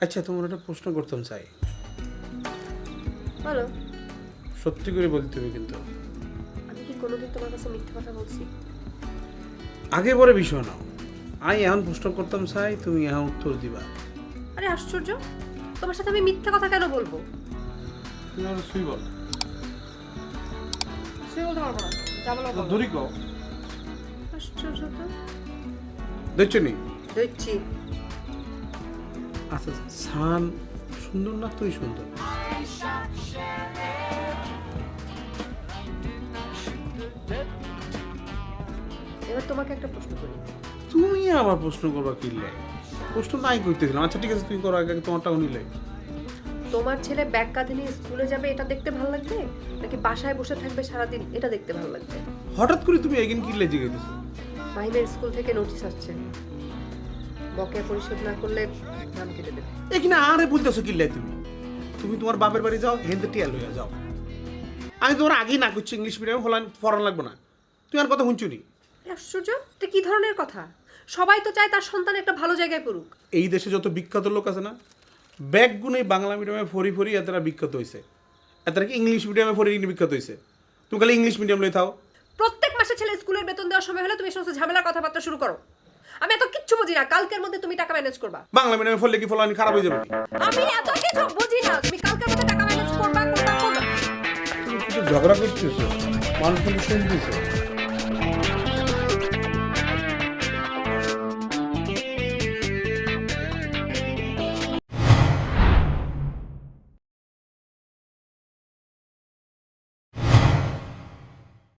আচ্ছা তোমার একটা প্রশ্ন করতাম চাই। বলো। সত্যি করে বলতে হবে কিন্তু। আমি কি কোনোদিন তোমার কাছে মিথ্যে কথা বলছি? আগে পরে বিষয় নাও। আমি এখন প্রশ্ন করতাম চাই তুমি এখন উত্তর দিবা। আরে আশ্চর্য! তোমার সাথে আমি মিথ্যে কথা কেন বলব? তুমি আমার শুই বল। সে বলতে পারব না। যা বলো বলো। দূরি কও। আশ্চর্য তো। দেখছ নি? দেখছি আচ্ছা সান সুন্দর না তুই সুন্দর? এবার তোমাকে একটা প্রশ্ন করি। তুমি আবার প্রশ্ন করবা কি লাই প্রশ্ন নাই করতেছিলাম আচ্ছা ঠিক আছে তুমি করো আগে তোমারটাও নিলে তোমার ছেলে ব্যাগ কাঁধে নিয়ে স্কুলে যাবে এটা দেখতে ভালো লাগবে? নাকি বাসায় বসে থাকবে সারাদিন এটা দেখতে ভালো লাগবে? হঠাৎ করে তুমি এগিন কি লাই জিজ্ঞেস মাহিমের স্কুল থেকে নোটিশ আসছে। বকেয়া পরিশোধ না করলে নাম কেটে দেবে। এখানে আরে বলতেছো কি লাই তুমি? তুমি তোমার বাপের বাড়ি যাও হেন্দে টিয়া লইয়া যাও। আমি তোমার আগেই না করছি ইংলিশ মিডিয়ামে ফলান ফরান লাগবে না। তুমি আর কথা শুনছো নি? এ আশ্চর্য? এটা কি ধরনের কথা? সবাই তো চায় তার সন্তান একটা ভালো জায়গায় পড়ুক। এই দেশে যত বিখ্যাত লোক আছে না ব্যাগ গুণে বাংলা মিডিয়ামে ফরি ফরি এতটা বিখ্যাত হয়েছে এতটা কি ইংলিশ মিডিয়ামে ফরি কিনে বিখ্যাত হয়েছে তুমি খালি ইংলিশ মিডিয়াম লই থাও। প্রত্যেক মাসে ছেলে স্কুলের বেতন দেওয়ার সময় হলে তুমি সমস্ত ঝামেলার কথাবার্তা শুরু করো। আমি এত কিচ্ছু বুঝি না। কালকের মধ্যে তুমি টাকা ম্যানেজ করবা। বাংলা মিডিয়ামে পড়লে কি ফলানি খারাপ হয়ে যাবে। আমি এত কিছু বুঝি না। তুমি কালকের মধ্যে টাকা ম্যানেজ করবা করবা করবা। ঝগড়া করতেছো? মানুষ কিন্তু শুনতেছে।